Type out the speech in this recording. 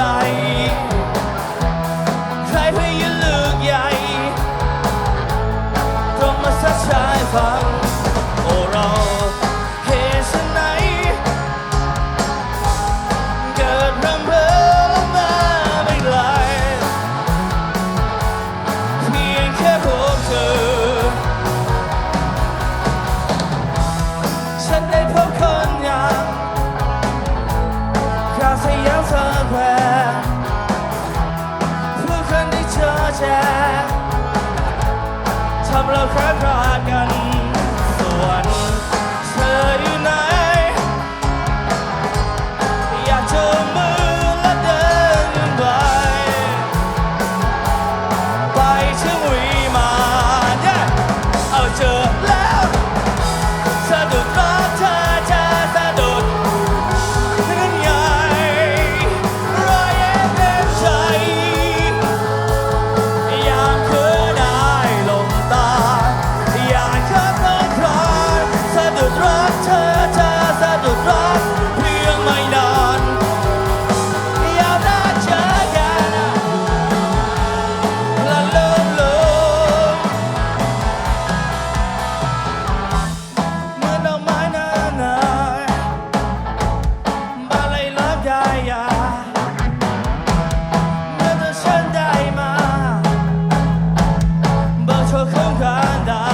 ใจใครพยเลือกใหญ่ตรงมาสักชายฟังโอ้เราเหตุไฉนเกิดรำเพ้อลมาไม่ไกลเพียงแค่พบเธอ ฉันได้พบคนอย่างคราสยามเธอแค ทำเ God, I